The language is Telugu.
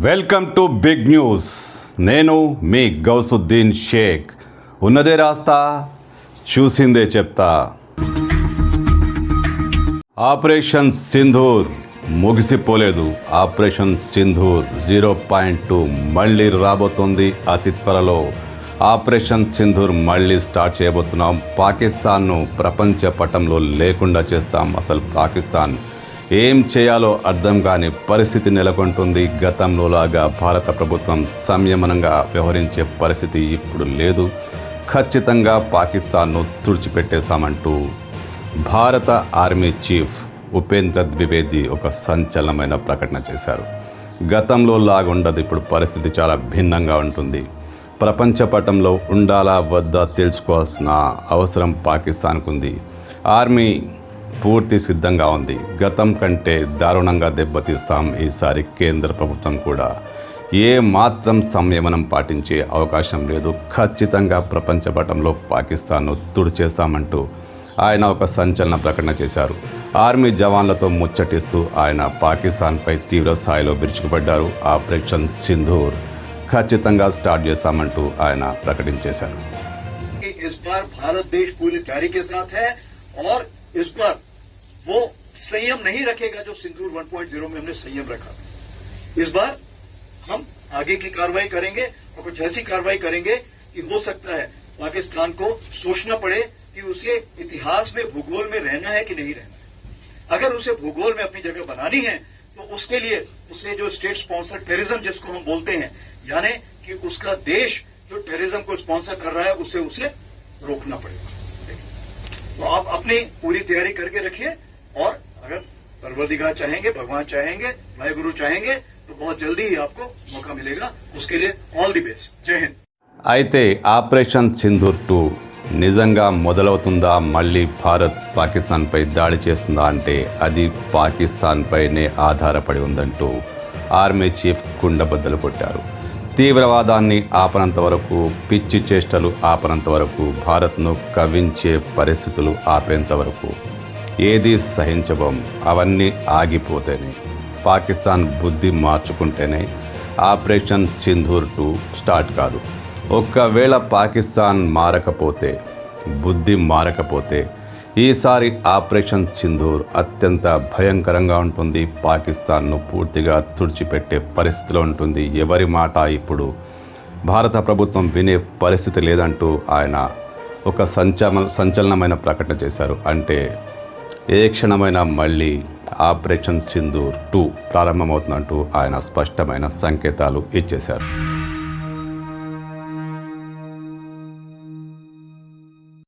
Welcome to big news. నేను మీ గౌసుద్దీన్ షేక్. ఉన్నదే రాస్తా చూసిందే చెప్తా. Operation Sindoor ముగిసిపోలేదు. Operation Sindoor zero point two మళ్ళీ రాబోతోంది అతి త్వరలో. ఆపరేషన్ సింధూర్ మళ్ళీ స్టార్ట్ చేయబోతున్నాం. పాకిస్తాన్ను ప్రపంచ పటంలో లేకుండా చేస్తాం అసలు పాకిస్తాన్. ఏం చేయాలో అర్థం కాని పరిస్థితి నెలకొంటుంది. గతంలోలాగా భారత ప్రభుత్వం సంయమనంగా వ్యవహరించే పరిస్థితి ఇప్పుడు లేదు. ఖచ్చితంగా పాకిస్తాన్ను తుడిచిపెట్టేస్తామంటూ భారత ఆర్మీ చీఫ్ ఉపేంద్ర ద్వివేది ఒక సంచలనమైన ప్రకటన చేశారు. గతంలో లాగుండదు ఇప్పుడు పరిస్థితి చాలా భిన్నంగా ఉంటుంది. ప్రపంచ పటంలో ఉండాలా వద్దా తెలుసుకోవాల్సిన అవసరం పాకిస్తాన్కు ఉంది ఆర్మీ పూర్తి సిద్ధంగా ఉంది. గతం కంటే దారుణంగా దెబ్బతీస్తాం ఈసారి కేంద్ర ప్రభుత్వం కూడా. ఏ మాత్రం సంయమనం పాటించే అవకాశం లేదు. ఖచ్చితంగా ప్రపంచ పటంలో పాకిస్తాన్ను తుడిచేస్తామంటూ ఆయన ఒక సంచలన ప్రకటన చేశారు. ఆర్మీ జవాన్లతో ముచ్చటిస్తూ ఆయన పాకిస్తాన్పై తీవ్ర స్థాయిలో విరుచుకుపడ్డారు ఆపరేషన్ సింధూర్. ఖచ్చితంగా స్టార్ట్ చేస్తామంటూ ఆయన ప్రకటించేశారు. इस पूरी वो संयम नहीं रखेगा जो सिंदूर 1.0 में हमने संयम रखा। इस बार हम आगे की कार्रवाई करेंगे और कुछ ऐसी कार्रवाई करेंगे कि हो सकता है पाकिस्तान को सोचना पड़े कि उसे इतिहास में भूगोल में रहना है कि नहीं रहना है। अगर उसे भूगोल में अपनी जगह बनानी है तो उसके लिए उसे जो स्टेट स्पॉन्सर टेररिज्म जिसको हम बोलते हैं, यानी कि उसका देश जो टेररिज्म को स्पॉन्सर कर रहा है, उसे उसे रोकना पड़ेगा। तो आप अपनी पूरी तैयारी करके रखिए और अगर परवरदिगार चाहेंगे भगवान चाहेंगे वाहे गुरु चाहेंगे तो बहुत जल्दी ही आपको मौका मिलेगा उसके लिए ऑल दी बेस्ट जय हिंद అయితే ఆపరేషన్ సింధూర్ టూ నిజంగా మొదలవుతుందా మళ్ళీ భారత్ పాకిస్తాన్పై దాడి చేస్తుందా అంటే అది పాకిస్తాన్పైనే ఆధారపడి ఉందంటూ ఆర్మీ చీఫ్ కుండబద్దలు కొట్టారు తీవ్రవాదాన్ని ఆపనంత వరకు పిచ్చి చేష్టలు ఆపనంత వరకు భారత్ను కవించే పరిస్థితులు ఆపేంత వరకు. ఏది సహించబోం అవన్నీ ఆగిపోతేనే పాకిస్తాన్ బుద్ధి మార్చుకుంటేనే ఆపరేషన్ సింధూర్ టూ స్టార్ట్ కాదు. ఒక్కవేళ పాకిస్తాన్ మారకపోతే బుద్ధి మారకపోతే ఈసారి ఆపరేషన్ సింధూర్ అత్యంత భయంకరంగా ఉంటుంది. పాకిస్తాన్ను పూర్తిగా తుడిచిపెట్టే పరిస్థితిలో ఉంటుంది. ఎవరి మాట ఇప్పుడు? భారత ప్రభుత్వం వినే పరిస్థితి లేదంటూ ఆయన ఒక సంచలన సంచలనమైన ప్రకటన చేశారు. అంటే ఏ క్షణమైనా మళ్ళీ ఆపరేషన్ సింధూర్ టూ ప్రారంభమవుతుందంటూ ఆయన స్పష్టమైన సంకేతాలు ఇచ్చేశారు.